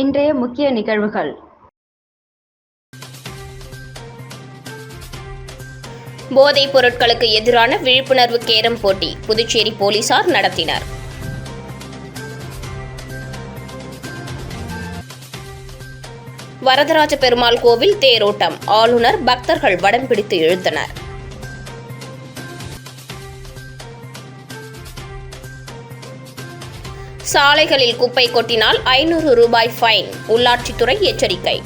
இன்றைய முக்கிய நிகழ்வுகள். போதைப் பொருட்களுக்கு எதிரான விழிப்புணர்வு கேரம் போட்டி புதுச்சேரி போலீசார் நடத்தினர். வரதராஜ பெருமாள் கோவில் தேரோட்டம். ஆளுநர் பக்தர்கள் வடம் பிடித்து இழுத்தனர். சாலைகளில் குப்பை கொட்டினால் ஐநூறு ரூபாய் ஃபைன் உள்ளாட்சித்துறை எச்சரிக்கை.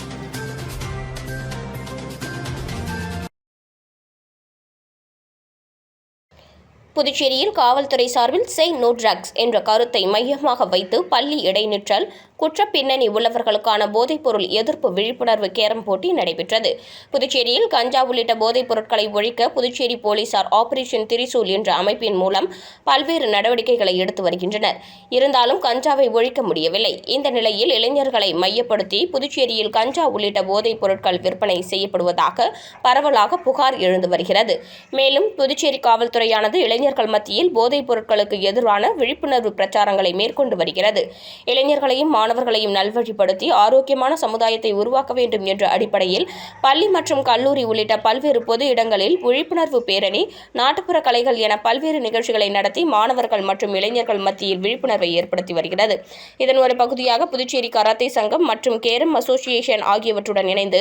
புதுச்சேரியில் காவல்துறை சார்பில் செய் நோ ட்ரக்ஸ் என்ற கருத்தை மையமாக வைத்து பள்ளி இடைநிற்றல் குற்ற பின்னணி உள்ளவர்களுக்கான போதைப்பொருள் எதிர்ப்பு விழிப்புணர்வு கேரம் போட்டி நடைபெற்றது. புதுச்சேரியில் கஞ்சா உள்ளிட்ட போதைப் பொருட்களை ஒழிக்க புதுச்சேரி போலீசார் ஆபரேஷன் திரிசூல் என்ற அமைப்பின் மூலம் பல்வேறு நடவடிக்கைகளை எடுத்து வருகின்றனர். இருந்தாலும் கஞ்சாவை ஒழிக்க முடியவில்லை. இந்த நிலையில் இளைஞர்களை மையப்படுத்தி புதுச்சேரியில் கஞ்சா உள்ளிட்ட போதைப் பொருட்கள் விற்பனை செய்யப்படுவதாக பரவலாக புகார் எழுந்து வருகிறது. மேலும் புதுச்சேரி காவல்துறையானது இளைஞர்கள் மத்தியில் போதைப் பொருட்களுக்கு எதிரான விழிப்புணர்வு பிரச்சாரங்களை மேற்கொண்டு வருகிறது. இளைஞர்களையும் மாணவர்களையும் நல்வழிப்படுத்தி ஆரோக்கியமான சமுதாயத்தை உருவாக்க வேண்டும் என்ற அடிப்படையில் பள்ளி மற்றும் கல்லூரி உள்ளிட்ட பல்வேறு பொது இடங்களில் விழிப்புணர்வு பேரணி நாட்டுப்புற கலைகள் என பல்வேறு நிகழ்ச்சிகளை நடத்தி மாணவர்கள் மற்றும் இளைஞர்கள் மத்தியில் விழிப்புணர்வை ஏற்படுத்தி வருகிறது. இதன் ஒரு பகுதியாக புதுச்சேரி கராத்தே சங்கம் மற்றும் கேரம் அசோசியேஷன் ஆகியவற்றுடன் இணைந்து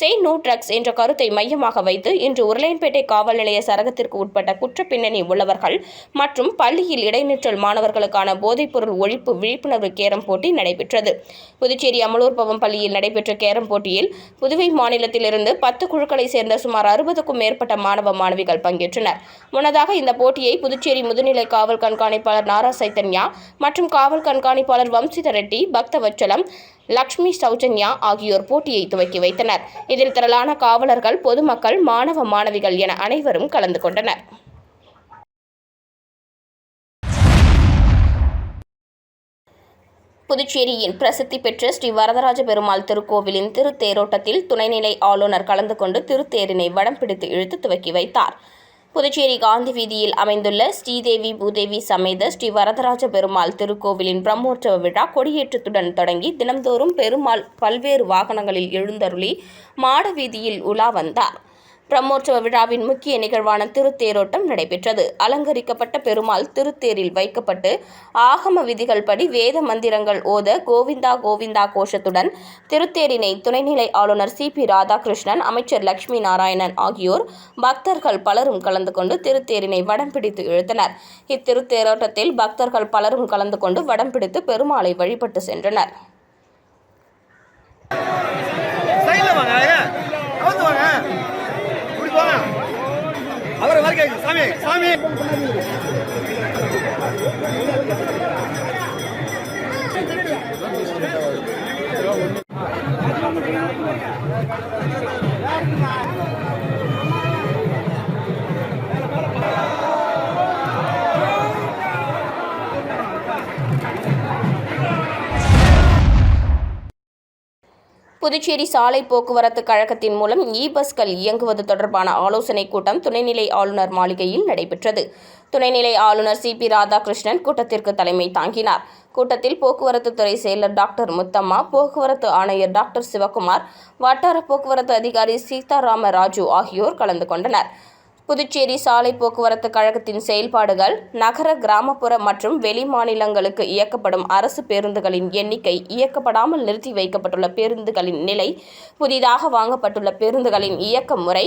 சே நோ ட்ரக்ஸ் என்ற கருத்தை மையமாக வைத்து இன்று உருளையன்பேட்டை காவல் நிலைய சரகத்திற்கு உட்பட்ட குற்ற பின்னணி உள்ளவர்கள் மற்றும் பள்ளியில் இடைநிற்றல் மாணவர்களுக்கான போதைப்பொருள் ஒழிப்பு விழிப்புணர்வு கேரம் போட்டி நடைபெற்றது. புதுச்சேரி அமலூர் பவம் பள்ளியில் நடைபெற்ற கேரம் போட்டியில் புதுவை மாநிலத்திலிருந்து பத்து குழுக்களை சேர்ந்த சுமார் அறுபதுக்கும் மேற்பட்ட மாணவ மாணவிகள் பங்கேற்றனர். முன்னதாக இந்த போட்டியை புதுச்சேரி முதுநிலை காவல் கண்காணிப்பாளர் நாரா சைத்தன்யா மற்றும் காவல் கண்காணிப்பாளர் வம்சித ரெட்டி பக்தவச்சலம் லக்ஷ்மி சௌஜன்யா ஆகியோர் போட்டியை துவக்கி வைத்தனர். இதில் திரளான காவலர்கள் பொதுமக்கள் மாணவ மாணவிகள் என அனைவரும் கலந்து கொண்டனர். புதுச்சேரியின் பிரசித்தி பெற்ற ஸ்ரீ வரதராஜ பெருமாள் திருக்கோவிலின் திருத்தேரோட்டத்தில் துணைநிலை ஆளுநர் கலந்து கொண்டு திருத்தேரினை வடம் பிடித்து இழுத்து துவக்கி வைத்தார். புதுச்சேரி காந்தி வீதியில் அமைந்துள்ள ஸ்ரீதேவி பூதேவி சமேத ஸ்ரீ வரதராஜ பெருமாள் திருக்கோவிலின் பிரம்மோற்சவ விழா கொடியேற்றத்துடன் தொடங்கி தினம்தோறும் பெருமாள் பல்வேறு வாகனங்களில் எழுந்தருளி மாட வீதியில் உலா வந்தார். பிரம்மோற்சவ விழாவின் முக்கிய நிகழ்வான திருத்தேரோட்டம் நடைபெற்றது. அலங்கரிக்கப்பட்ட பெருமாள் திருத்தேரில் வைக்கப்பட்டு ஆகம விதிகள் படி வேத மந்திரங்கள் ஓத கோவிந்தா கோவிந்தா கோஷத்துடன் திருத்தேரினை துணைநிலை ஆளுநர் சி. பி. ராதாகிருஷ்ணன் அமைச்சர் லட்சுமி நாராயணன் ஆகியோர் பக்தர்கள் பலரும் கலந்து கொண்டு திருத்தேரினை வடம் பிடித்து இழுத்தனர். இத்திருத்தேரோட்டத்தில் பக்தர்கள் பலரும் கலந்து கொண்டு வடம் பிடித்து பெருமாளை வழிபட்டு சென்றனர். வாங்க. அவரை வர சாமி சாமி சாமி. புதுச்சேரி சாலை போக்குவரத்து கழகத்தின் மூலம் இ பஸ்கள் இயங்குவது தொடர்பான ஆலோசனைக் கூட்டம் துணைநிலை ஆளுநர் மாளிகையில் நடைபெற்றது. துணைநிலை ஆளுநர் சி. பி. ராதாகிருஷ்ணன் கூட்டத்திற்கு தலைமை தாங்கினார். கூட்டத்தில் போக்குவரத்து துறை செயலர் டாக்டர் முத்தம்மா போக்குவரத்து ஆணையர் டாக்டர் சிவகுமார் வட்டார போக்குவரத்து அதிகாரி சீதாராம ராஜு ஆகியோர் கலந்து கொண்டனர். புதுச்சேரி சாலை போக்குவரத்து கழகத்தின் செயல்பாடுகள் நகர கிராமப்புற மற்றும் வெளி மாநிலங்களுக்கு இயக்கப்படும் அரசு பேருந்துகளின் எண்ணிக்கை இயக்கப்படாமல் நிறுத்தி வைக்கப்பட்டுள்ள பேருந்துகளின் நிலை புதிதாக வாங்கப்பட்டுள்ள பேருந்துகளின் இயக்க முறை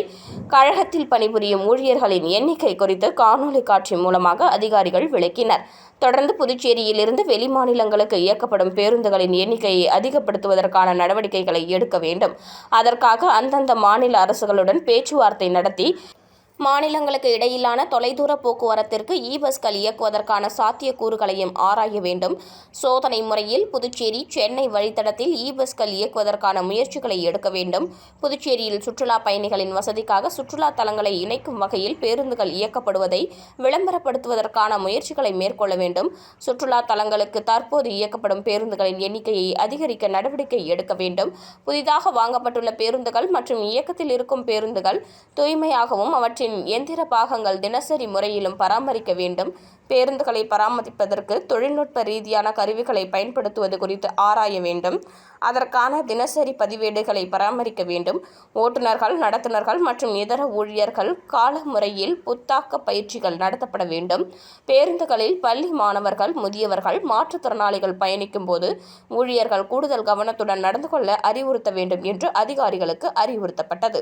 கழகத்தில் பணிபுரியும் ஊழியர்களின் எண்ணிக்கை குறித்து காணொலி காட்சி மூலமாக அதிகாரிகள் விளக்கினர். தொடர்ந்து புதுச்சேரியிலிருந்து வெளி மாநிலங்களுக்கு இயக்கப்படும் பேருந்துகளின் எண்ணிக்கையை அதிகப்படுத்துவதற்கான நடவடிக்கைகளை எடுக்க வேண்டும். அதற்காக அந்தந்த மாநில அரசுகளுடன் பேச்சுவார்த்தை நடத்தி மாநிலங்களுக்கு இடையிலான தொலைதூர போக்குவரத்திற்கு இ பஸ்கள் இயக்குவதற்கான சாத்தியக்கூறுகளையும் ஆராய வேண்டும். சோதனை முறையில் புதுச்சேரி சென்னை வழித்தடத்தில் இ பஸ்கள் இயக்குவதற்கான முயற்சிகளை எடுக்க வேண்டும். புதுச்சேரியில் சுற்றுலா பயணிகளின் வசதிக்காக சுற்றுலா தலங்களை இணைக்கும் வகையில் பேருந்துகள் இயக்கப்படுவதை விளம்பரப்படுத்துவதற்கான முயற்சிகளை மேற்கொள்ள வேண்டும். சுற்றுலா தலங்களுக்கு தற்போது இயக்கப்படும் பேருந்துகளின் எண்ணிக்கையை அதிகரிக்க நடவடிக்கை எடுக்க வேண்டும். புதிதாக வாங்கப்பட்டுள்ள பேருந்துகள் மற்றும் இயக்கத்தில் இருக்கும் பேருந்துகள் தூய்மையாகவும் அவற்றின் அவற்றின் எந்திர பாகங்கள் தினசரி முறையிலும் பராமரிக்க வேண்டும். பேருந்துகளை பராமரிப்பதற்கு தொழில்நுட்ப ரீதியான கருவிகளை பயன்படுத்துவது குறித்து ஆராய வேண்டும். அதற்கான தினசரி பதிவேடுகளை பராமரிக்க வேண்டும். ஓட்டுநர்கள் நடத்துனர்கள் மற்றும் இதர ஊழியர்கள் கால முறையில் புத்தாக்க பயிற்சிகள் நடத்தப்பட வேண்டும். பேருந்துகளில் பள்ளி மாணவர்கள் முதியவர்கள் மாற்றுத்திறனாளிகள் பயணிக்கும் போது ஊழியர்கள் கூடுதல் கவனத்துடன் நடந்து கொள்ள அறிவுறுத்த வேண்டும் என்று அதிகாரிகளுக்கு அறிவுறுத்தப்பட்டது.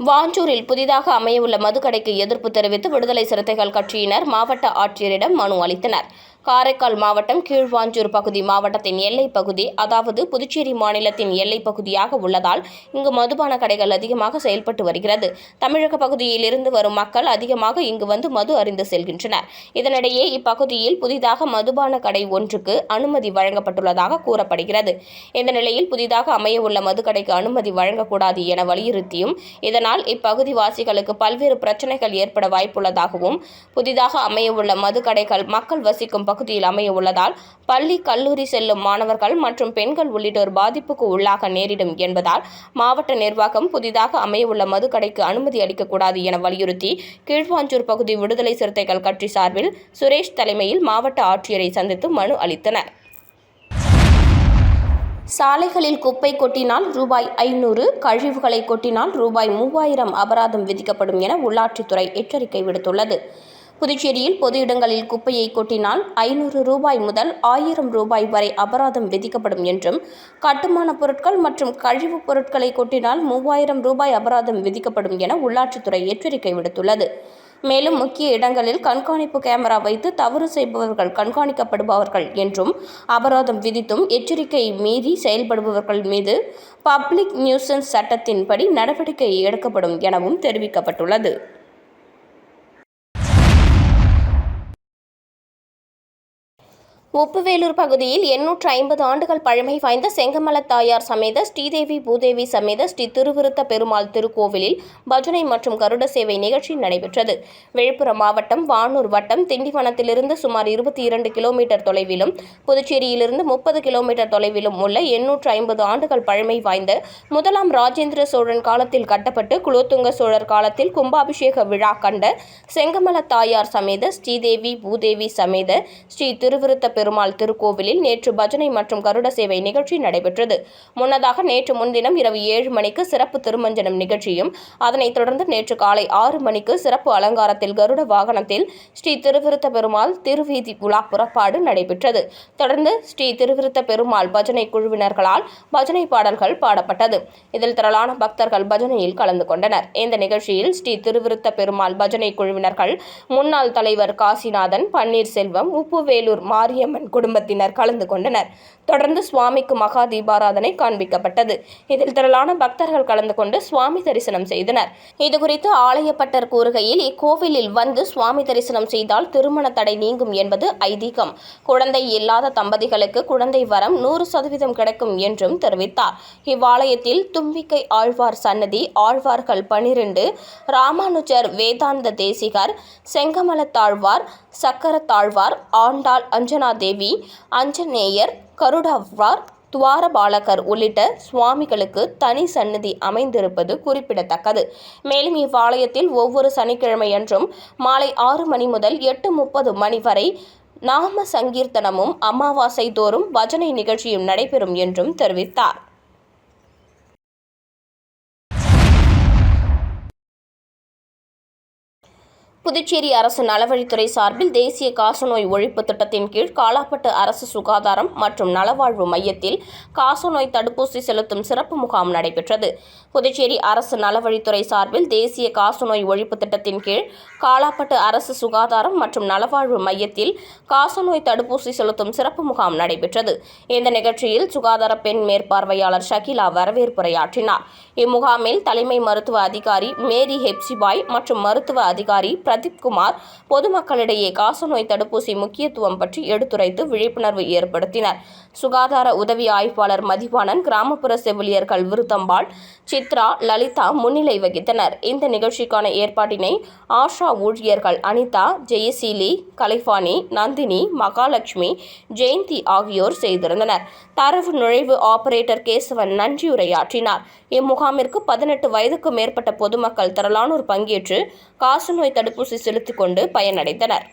வாஞ்சூரில் புதிதாக அமையவுள்ள மதுக்கடைக்கு எதிர்ப்பு தெரிவித்து விடுதலை சிறுத்தைகள் கட்சியினர் மாவட்ட ஆட்சியரிடம் மனு அளித்தனர். காரைக்கால் மாவட்டம் கீழ்வாஞ்சூர் பகுதி மாவட்டத்தின் எல்லைப் பகுதி அதாவது புதுச்சேரி மாநிலத்தின் எல்லைப் பகுதியாக உள்ளதால் இங்கு மதுபான கடைகள் அதிகமாக செயல்பட்டு வருகிறது. தமிழக பகுதியில் இருந்து வரும் மக்கள் அதிகமாக இங்கு வந்து மது அறிந்து செல்கின்றனர். இதனிடையே இப்பகுதியில் புதிதாக மதுபான கடை ஒன்றுக்கு அனுமதி வழங்கப்பட்டுள்ளதாக கூறப்படுகிறது. இந்த நிலையில் புதிதாக அமையவுள்ள மதுக்கடைக்கு அனுமதி வழங்கக்கூடாது என வலியுறுத்தியும் இதனால் இப்பகுதி வாசிகளுக்கு பல்வேறு பிரச்சனைகள் ஏற்பட வாய்ப்புள்ளதாகவும் புதிதாக அமையவுள்ள மதுக்கடைகள் மக்கள் வசிக்கும் பகுதியில் அமைய உள்ளதால் பள்ளி கல்லூரி செல்லும் மாணவர்கள் மற்றும் பெண்கள் உள்ளிட்டோர் பாதிப்புக்கு உள்ளாக நேரிடும் என்பதால் மாவட்ட நிர்வாகம் புதிதாக அமையவுள்ள மதுக்கடைக்கு அனுமதி அளிக்கக்கூடாது என வலியுறுத்தி கீழ்வாஞ்சூர் பகுதி விடுதலை சிறுத்தைகள் கட்சி சார்பில் சுரேஷ் தலைமையில் மாவட்ட ஆட்சியரை சந்தித்து மனு அளித்தனர். சாலைகளில் குப்பை கொட்டினால் ரூபாய் ஐநூறு கழிவுகளை கொட்டினால் ரூபாய் மூவாயிரம் அபராதம் விதிக்கப்படும் என உள்ளாட்சித்துறை எச்சரிக்கை விடுத்துள்ளது. புதுச்சேரியில் பொது இடங்களில் குப்பையை கொட்டினால் ஐநூறு ரூபாய் முதல் ஆயிரம் ரூபாய் வரை அபராதம் விதிக்கப்படும் என்றும் கட்டுமான பொருட்கள் மற்றும் கழிவுப் பொருட்களை கொட்டினால் மூவாயிரம் ரூபாய் அபராதம் விதிக்கப்படும் என உள்ளாட்சித்துறை எச்சரிக்கை விடுத்துள்ளது. மேலும் முக்கிய இடங்களில் கண்காணிப்பு கேமரா வைத்து தவறு செய்பவர்கள் கண்காணிக்கப்படுபவர்கள் என்றும் அபராதம் விதித்தும் எச்சரிக்கை மீறி செயல்படுபவர்கள் மீது பப்ளிக் நியூசன்ஸ் சட்டத்தின்படி நடவடிக்கை எடுக்கப்படும் எனவும் தெரிவிக்கப்பட்டுள்ளது. உப்புவேலூர் பகுதியில் எண்ணூற்று ஐம்பது ஆண்டுகள் பழமை வாய்ந்த செங்கமல தாயார் சமேத ஸ்ரீதேவி பூதேவி சமேத ஸ்ரீ திருவிருத்த பெருமாள் திருக்கோவிலில் பஜனை மற்றும் கருட சேவை நிகழ்ச்சி நடைபெற்றது. விழுப்புரம் மாவட்டம் வானூர் வட்டம் திண்டிவனத்திலிருந்து சுமார் இருபத்தி இரண்டு கிலோமீட்டர் தொலைவிலும் புதுச்சேரியிலிருந்து முப்பது கிலோமீட்டர் தொலைவிலும் உள்ள எண்ணூற்று ஐம்பது ஆண்டுகள் பழமை வாய்ந்த முதலாம் ராஜேந்திர சோழன் காலத்தில் கட்டப்பட்டு குலோத்துங்க சோழர் காலத்தில் கும்பாபிஷேக விழா கண்ட செங்கமல தாயார் சமேத ஸ்ரீதேவி பூதேவி சமேத ஸ்ரீ திருவிருத்த பெருமாள் திருக்கோவிலில் நேற்று பஜனை மற்றும் கருட சேவை நிகழ்ச்சி நடைபெற்றது. முன்னதாக நேற்று முன்தினம் இரவு ஏழு மணிக்கு சிறப்பு திருமஞ்சனம் நிகழ்ச்சியும் அதனைத் தொடர்ந்து நேற்று காலை ஆறு மணிக்கு சிறப்பு அலங்காரத்தில் கருட வாகனத்தில் ஸ்ரீ திருவிருத்த பெருமாள் திருவீதி உலா புறப்பாடு நடைபெற்றது. தொடர்ந்து ஸ்ரீ திருவிருத்த பெருமாள் பஜனை குழுவினர்களால் பஜனை பாடல்கள் பாடப்பட்டது. இதில் திரளான பக்தர்கள் பஜனையில் கலந்து கொண்டனர். இந்த நிகழ்ச்சியில் ஸ்ரீ திருவிருத்த பெருமாள் பஜனை குழுவினர்கள் முன்னாள் தலைவர் காசிநாதன் பன்னீர்செல்வம் உப்புவேலூர் மாரியம் மாரியம்மன் குடும்பத்தினர் கலந்து கொண்டனர். தொடர்ந்து சுவாமிக்கு மகா தீபாராதனை காண்பிக்கப்பட்டது. இதில் திரளான பக்தர்கள் கலந்து கொண்டு சுவாமி தரிசனம் செய்தனர். இதுகுறித்து ஆலயப்பட்டர் கூறுகையில் இக்கோவிலில் வந்து சுவாமி தரிசனம் செய்தால் திருமண தடை நீங்கும் என்பது ஐதீகம். குழந்தை இல்லாத தம்பதிகளுக்கு குழந்தை வரம் நூறு சதவீதம் கிடைக்கும் என்றும் தெரிவித்தார். இவ்வாலயத்தில் தும்பிக்கை ஆழ்வார் சன்னதி ஆழ்வார்கள் பனிரெண்டு ராமானுஜர் வேதாந்த தேசிகர் செங்கமலத்தாழ்வார் சக்கரத்தாழ்வார் ஆண்டாள் அஞ்சனா தேவி அஞ்சநேயர் கருடாழ்வார் துவாரபாலகர் உள்ளிட்ட சுவாமிகளுக்கு தனி சன்னதி அமைந்திருப்பது குறிப்பிடத்தக்கது. மேலும் இவ்வாலயத்தில் ஒவ்வொரு சனிக்கிழமையன்றும் மாலை ஆறு மணி முதல் எட்டு முப்பது மணி வரை நாம சங்கீர்த்தனமும் அமாவாசை தோறும் பஜனை நிகழ்ச்சியும் நடைபெறும் என்றும் தெரிவித்தார். புதுச்சேரி அரசு நலவழித்துறை சார்பில் தேசிய காசநோய் ஒழிப்பு திட்டத்தின் கீழ் காலாப்பட்டு அரசு சுகாதாரம் மற்றும் நலவாழ்வு மையத்தில் காசநோய் தடுப்பூசி செலுத்தும் சிறப்பு முகாம் நடைபெற்றது. புதுச்சேரி அரசு நலவழித்துறை சார்பில் தேசிய காசநோய் ஒழிப்பு திட்டத்தின் கீழ் காலாப்பட்டு அரசு சுகாதாரம் மற்றும் நலவாழ்வு மையத்தில் காசநோய் தடுப்பூசி செலுத்தும் சிறப்பு முகாம் நடைபெற்றது. இந்த நிகழ்ச்சியில் சுகாதார பெண் மேற்பார்வையாளர் ஷகிலா வரவேற்புரையாற்றினார். இம்முகாமில் தலைமை மருத்துவ அதிகாரி மேரி ஹெப்சிபாய் மற்றும் மருத்துவ அதிகாரி பிரதீப் குமார் பொதுமக்களிடையே காசநோய் தடுப்பூசி முக்கியத்துவம் பற்றி எடுத்துரைத்து விழிப்புணர்வு ஏற்படுத்தினர். சுகாதார உதவி ஆய்வாளர் மதிவாணன் கிராமப்புற செவிலியர்கள் விருத்தம்பாள் சித்ரா லலிதா முன்னிலை வகித்தனர். இந்த நிகழ்ச்சிக்கான ஏற்பாட்டினை ஆஷா ஊழியர்கள் அனிதா ஜெயசீலி கலைஃபானி நந்தினி மகாலட்சுமி ஜெயந்தி ஆகியோர் செய்திருந்தனர். தரவு நுழைவு ஆபரேட்டர் கேசவன் நன்றியுரையாற்றினார். இம்முகாமிற்கு பதினெட்டு வயதுக்கு மேற்பட்ட பொதுமக்கள் திரளானோர் பங்கேற்று காசநோய் தடுப்பூசி செலுத்திக் கொண்டு பயனடைந்தனர்.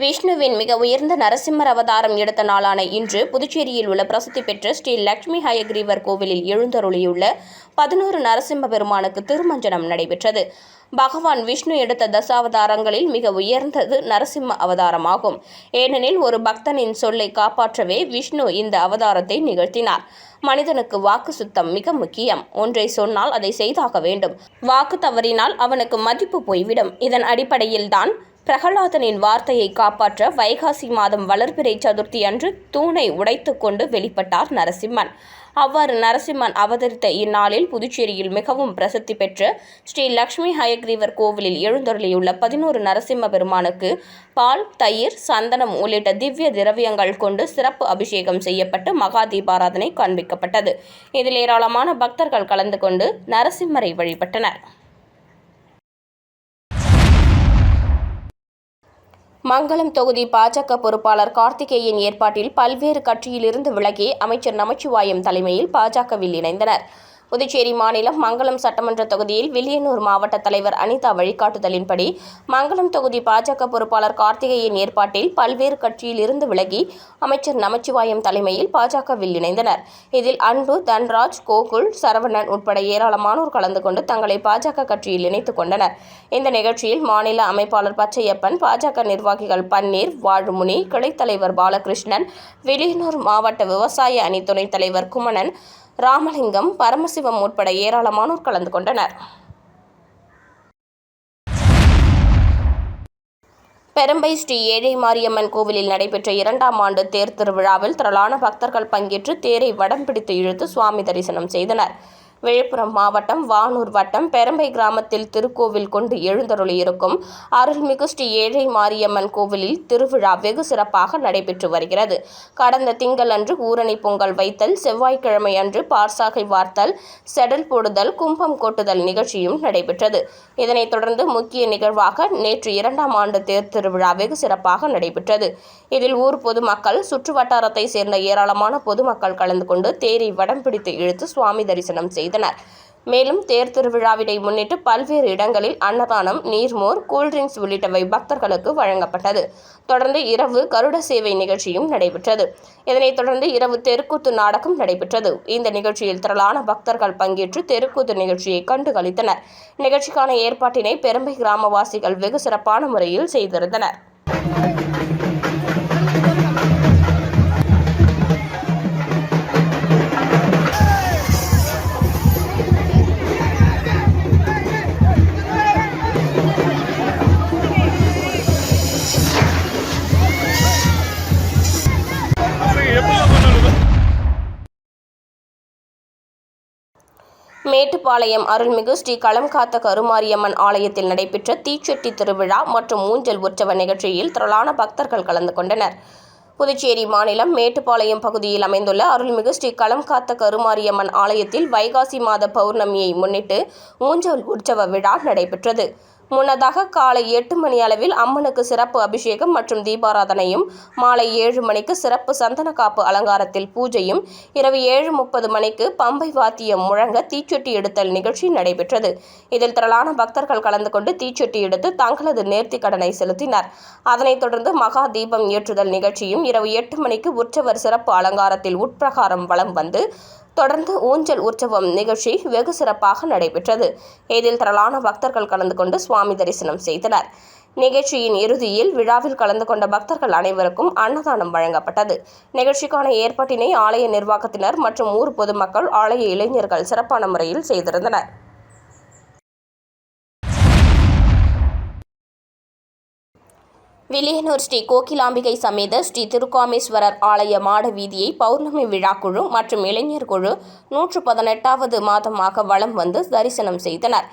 விஷ்ணுவின் மிக உயர்ந்த நரசிம்மர் அவதாரம் எடுத்த நாளான இன்று புதுச்சேரியில் உள்ள பிரசித்தி பெற்ற ஸ்ரீ லட்சுமி ஹயக்ரீவர் கோவிலில் எழுந்தருளியுள்ள பதினோரு நரசிம்ம பெருமானுக்கு திருமஞ்சனம் நடைபெற்றது. பகவான் விஷ்ணு எடுத்த தசாவதாரங்களில் மிக உயர்ந்தது நரசிம்ம அவதாரமாகும். ஏனெனில் ஒரு பக்தனின் சொல்லை காப்பாற்றவே விஷ்ணு இந்த அவதாரத்தை நிகழ்த்தினார். மனிதனுக்கு வாக்கு சுத்தம் மிக முக்கியம். ஒன்றை சொன்னால் அதை செய்தாக வேண்டும். வாக்கு தவறினால் அவனுக்கு மதிப்பு போய்விடும். இதன் அடிப்படையில்தான் பிரகலாதனின் வார்த்தையை காப்பாற்ற வைகாசி மாதம் வளர்பிறை சதுர்த்தி அன்று தூணை உடைத்து கொண்டு வெளிப்பட்டார் நரசிம்மன். அவ்வாறு நரசிம்மன் அவதரித்த இந்நாளில் புதுச்சேரியில் மிகவும் பிரசித்தி பெற்ற ஸ்ரீ லக்ஷ்மி ஹயக்ரீவர் கோவிலில் எழுந்தருளியுள்ள பதினோரு நரசிம்ம பெருமானுக்கு பால் தயிர் சந்தனம் உள்ளிட்ட திவ்ய திரவியங்கள் கொண்டு சிறப்பு அபிஷேகம் செய்யப்பட்டு மகா தீபாராதனை காண்பிக்கப்பட்டது. இதில் ஏராளமான பக்தர்கள் கலந்து கொண்டு நரசிம்மரை வழிபட்டனர். மங்களம் தொகுதி பாஜக பொறுப்பாளர் கார்த்திகேயன் ஏற்பாட்டில் பல்வேறு கட்சியிலிருந்து விலகி அமைச்சர் நமச்சிவாயம் தலைமையில் பாஜகவில் இணைந்தனர். புதுச்சேரி மாநிலம் மங்களம் சட்டமன்ற தொகுதியில் வில்லியனூர் மாவட்ட தலைவர் அனிதா வழிகாட்டுதலின்படி மங்களம் தொகுதி பாஜக பொறுப்பாளர் கார்த்திகேயன் ஏற்பாட்டில் பல்வேறு கட்சியில் இருந்து விலகி அமைச்சர் நமச்சிவாயம் தலைமையில் பாஜகவில் இணைந்தனர். இதில் அன்பு தன்ராஜ் கோகுல் சரவணன் உட்பட ஏராளமானோர் கலந்து கொண்டு தங்களை பாஜக கட்சியில் இணைத்துக் கொண்டனர். இந்த நிகழ்ச்சியில் மாநில அமைப்பாளர் பச்சையப்பன் பாஜக நிர்வாகிகள் பன்னீர் வாழ்முனி கிளைத்தலைவர் பாலகிருஷ்ணன் வில்லியனூர் மாவட்ட விவசாய அணி துணைத் தலைவர் குமணன் ராமலிங்கம் பரமசிவம் உட்பட ஏராளமானோர் கலந்து கொண்டனர். பெரம்பை ஸ்ரீ ஏழை மாரியம்மன் கோவிலில் நடைபெற்ற இரண்டாம் ஆண்டு தேர் திருவிழாவில் திரளான பக்தர்கள் பங்கேற்று தேரை வடம் பிடித்து இழுத்து சுவாமி தரிசனம் செய்தனர். விழுப்புரம் மாவட்டம் வானூர் வட்டம் பெரம்பை கிராமத்தில் திருக்கோவில் கொண்டு எழுந்தருளியிருக்கும் அருள்மிகு ஸ்ரீ ஏழை மாரியம்மன் கோவிலில் திருவிழா வெகு சிறப்பாக நடைபெற்று வருகிறது. கடந்த திங்களன்று ஊரணி பொங்கல் வைத்தல் செவ்வாய்க்கிழமை அன்று பார்சாகை வார்த்தல் செடல் போடுதல் கும்பம் கொட்டுதல் நிகழ்ச்சியும் நடைபெற்றது. இதனைத் தொடர்ந்து முக்கிய நிகழ்வாக நேற்று இரண்டாம் ஆண்டு தேர் திருவிழா வெகு சிறப்பாக நடைபெற்றது. இதில் ஊர் பொதுமக்கள் சுற்று வட்டாரத்தை சேர்ந்த ஏராளமான பொதுமக்கள் கலந்து கொண்டு தேரை வடம் பிடித்து இழுத்து சுவாமி தரிசனம் செய்தனர். மேலும் தேர் திருவிழாவினை முன்னிட்டு பல்வேறு இடங்களில் அன்னதானம் நீர்மோர் கூல்ட்ரிங்க்ஸ் உள்ளிட்டவை பக்தர்களுக்கு வழங்கப்பட்டது. தொடர்ந்து இரவு கருட சேவை நிகழ்ச்சியும் நடைபெற்றது. இதனைத் தொடர்ந்து இரவு தெருக்கூத்து நாடகம் நடைபெற்றது. இந்த நிகழ்ச்சியில் திரளான பக்தர்கள் பங்கேற்று தெருக்கூத்து நிகழ்ச்சியை கண்டு களித்தனர். நிகழ்ச்சிக்கான ஏற்பாட்டினை பெரும்பை கிராமவாசிகள் வெகு சிறப்பான முறையில் செய்திருந்தனர். மேட்டுப்பாளையம் அருள்மிகு ஸ்ரீ களம் காத்த கருமாரியம்மன் ஆலயத்தில் நடைபெற்ற தீச்செட்டி திருவிழா மற்றும் ஊஞ்சல் உற்சவ நிகழ்ச்சியில் திரளான பக்தர்கள் கலந்து கொண்டனர். புதுச்சேரி மாநிலம் மேட்டுப்பாளையம் பகுதியில் அமைந்துள்ள அருள்மிகு ஸ்ரீ களம் காத்த கருமாரியம்மன் ஆலயத்தில் வைகாசி மாத பௌர்ணமியை முன்னிட்டு ஊஞ்சல் உற்சவ விழா நடைபெற்றது. முன்னதாக காலை எட்டு மணி அளவில் அம்மனுக்கு சிறப்பு அபிஷேகம் மற்றும் தீபாராதனையும் மாலை ஏழு மணிக்கு சிறப்பு சந்தன காப்பு அலங்காரத்தில் பூஜையும் இரவு ஏழு முப்பது மணிக்கு பம்பை வாத்தியம் முழங்க தீச்சொட்டி எடுத்தல் நிகழ்ச்சி நடைபெற்றது. இதில் திரளான பக்தர்கள் கலந்து கொண்டு தீச்சொட்டி எடுத்து தங்களது நேர்த்தி கடனை செலுத்தினர். அதனைத் தொடர்ந்து மகா தீபம் ஏற்றுதல் நிகழ்ச்சியும் இரவு எட்டு மணிக்கு உற்சவர் சிறப்பு அலங்காரத்தில் உட்பிரகாரம் வலம் வந்து தொடர்ந்து ஊஞ்சல் உற்சவம் நிகழ்ச்சி வெகு சிறப்பாக நடைபெற்றது. இதில் திரளான பக்தர்கள் கலந்து கொண்டு சுவாமி தரிசனம் செய்தனர். நிகழ்ச்சியின் இறுதியில் விழாவில் கலந்து கொண்ட பக்தர்கள் அனைவருக்கும் அன்னதானம் வழங்கப்பட்டது. நிகழ்ச்சிக்கான ஏற்பாட்டினை ஆலய நிர்வாகத்தினர் மற்றும் ஊர் பொதுமக்கள் ஆலய இளைஞர்கள் சிறப்பான முறையில் செய்திருந்தனர். வில்லியனூர் ஸ்ரீ கோகிலாம்பிகை சமேத ஸ்ரீ திருக்காமேஸ்வரர் ஆலய மாட வீதியை பௌர்ணமி விழா குழு மற்றும் இளைஞர் குழு நூற்று பதினெட்டாவது மாதமாக வலம் வந்து தரிசனம் செய்தனர்.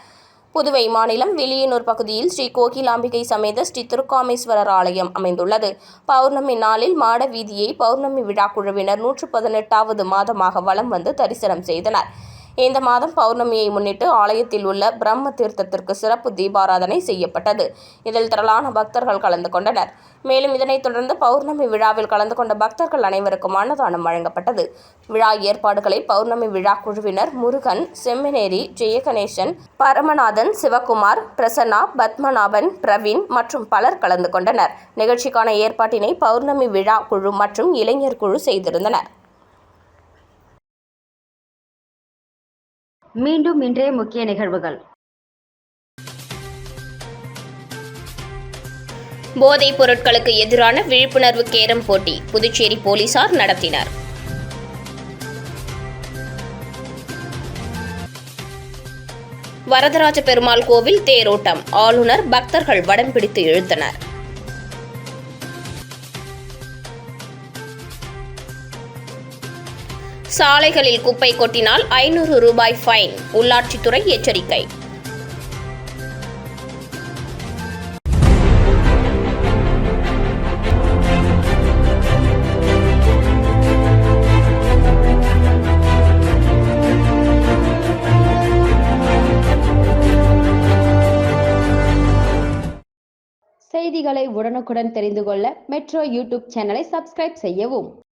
புதுவை மாநிலம் வில்லியனூர் பகுதியில் ஸ்ரீ கோகிலாம்பிகை சமேத ஸ்ரீ திருக்காமேஸ்வரர் ஆலயம் அமைந்துள்ளது. பௌர்ணமி நாளில் மாட வீதியை பௌர்ணமி விழா குழுவினர் நூற்று பதினெட்டாவது மாதமாக வலம் வந்து தரிசனம் செய்தனர். இந்த மாதம் பௌர்ணமியை முன்னிட்டு ஆலயத்தில் உள்ள பிரம்ம தீர்த்தத்திற்கு சிறப்பு தீபாராதனை செய்யப்பட்டது. இதில் திரளான பக்தர்கள் கலந்து கொண்டனர். மேலும் இதனைத் தொடர்ந்து பௌர்ணமி விழாவில் கலந்து கொண்ட பக்தர்கள் அனைவருக்கும் அன்னதானம் வழங்கப்பட்டது. விழா ஏற்பாடுகளை பௌர்ணமி விழா குழுவினர் முருகன் செம்மனேரி ஜெயகணேசன் பரமநாதன் சிவகுமார் பிரசன்னா பத்மநாபன் பிரவீன் மற்றும் பலர் கலந்து கொண்டனர். நிகழ்ச்சிக்கான ஏற்பாட்டினை பௌர்ணமி விழா குழு மற்றும் இளைஞர் குழு செய்திருந்தனர். மீண்டும் இன்றைய முக்கிய நிகழ்வுகள். போதைப் பொருட்களுக்கு எதிரான விழிப்புணர்வு கேரம் போட்டி புதுச்சேரி போலீசார் நடத்தினர். வரதராஜ பெருமாள் கோவில் தேரோட்டம். ஆளுநர் பக்தர்கள் வடம் பிடித்து இழுத்தனர். சாலைகளில் குப்பை கொட்டினால் ஐநூறு ரூபாய் ஃபைன் உள்ளாட்சித்துறை எச்சரிக்கை. செய்திகளை உடனுக்குடன் தெரிந்து கொள்ள மெட்ரோ யூடியூப் சேனலை சப்ஸ்கிரைப் செய்யவும்.